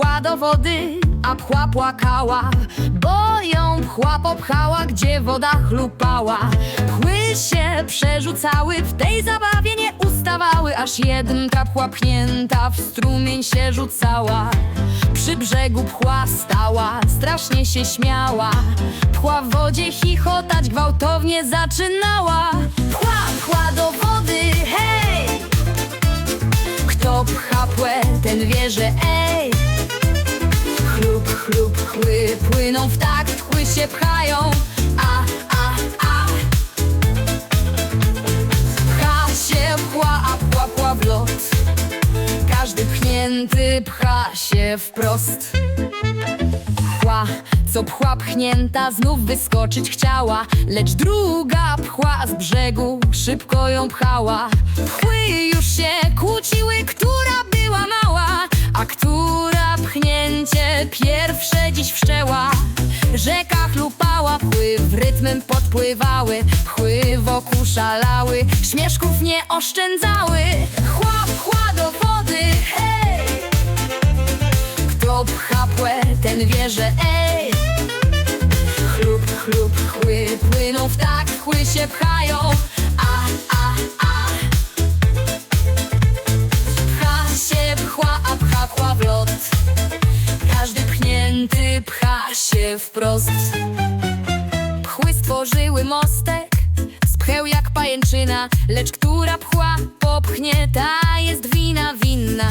do wody, a pchła płakała, bo ją pchła popchała, gdzie woda chlupała. Pchły się przerzucały, w tej zabawie nie ustawały, aż jedna pchła pchnięta w strumień się rzucała. Przy brzegu pchła stała, strasznie się śmiała. Pchła w wodzie chichotać gwałtownie zaczynała. Pchła, pchła do wody, hej! Kto pcha płę, ten wie, że ej chły płyną w takt, chły się pchają. A, a, a. Pcha się pchła, a pła, pła w lot. Każdy pchnięty pcha się wprost. Pchła, co pchła pchnięta, znów wyskoczyć chciała. Lecz druga pchła z brzegu szybko ją pchała. Pchły już się kłóciły, która wszczęła Rzeka chlupała, pchły w rytmem podpływały Pchły wokół szalały, śmieszków nie oszczędzały. Chła, pchła do wody, hej! Kto pcha płę, ten wie, że ej! Chlub, chlub, chły płyną w takt, chły się pchają wprost. Pchły stworzyły mostek Spcheł jak pajęczyna Lecz która pchła popchnie Ta jest wina winna.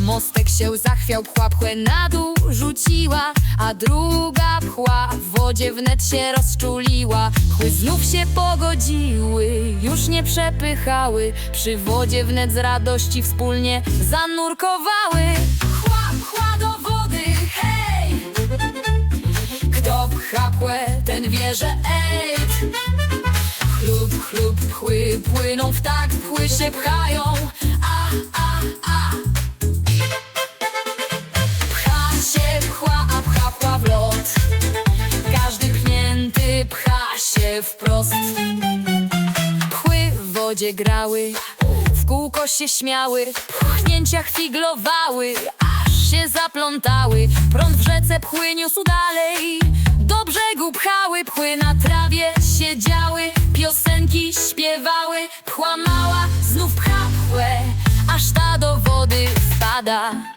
Mostek się zachwiał, pchła pchłę na dół rzuciła A druga pchła w wodzie wnet się rozczuliła. Pchły znów się pogodziły, już nie przepychały Przy wodzie wnet z radości wspólnie zanurkowały ten wie, że ej Chlub, chlub, pchły płyną w takt, pchły się pchają. A, a, a. Pcha się pchła, a pcha pchła w lot. Każdy pchnięty pcha się wprost. Pchły w wodzie grały W kółko się śmiały W pchnięciach figlowały Aż się zaplątały. Prąd w rzece pchły niósł dalej Do brzegu pchały Pchły na trawie siedziały Piosenki śpiewały. Pchła mała znów pcha Aż ta do wody wpada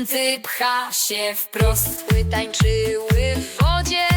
Prędzej pcha się wprost tańczyły w wodzie.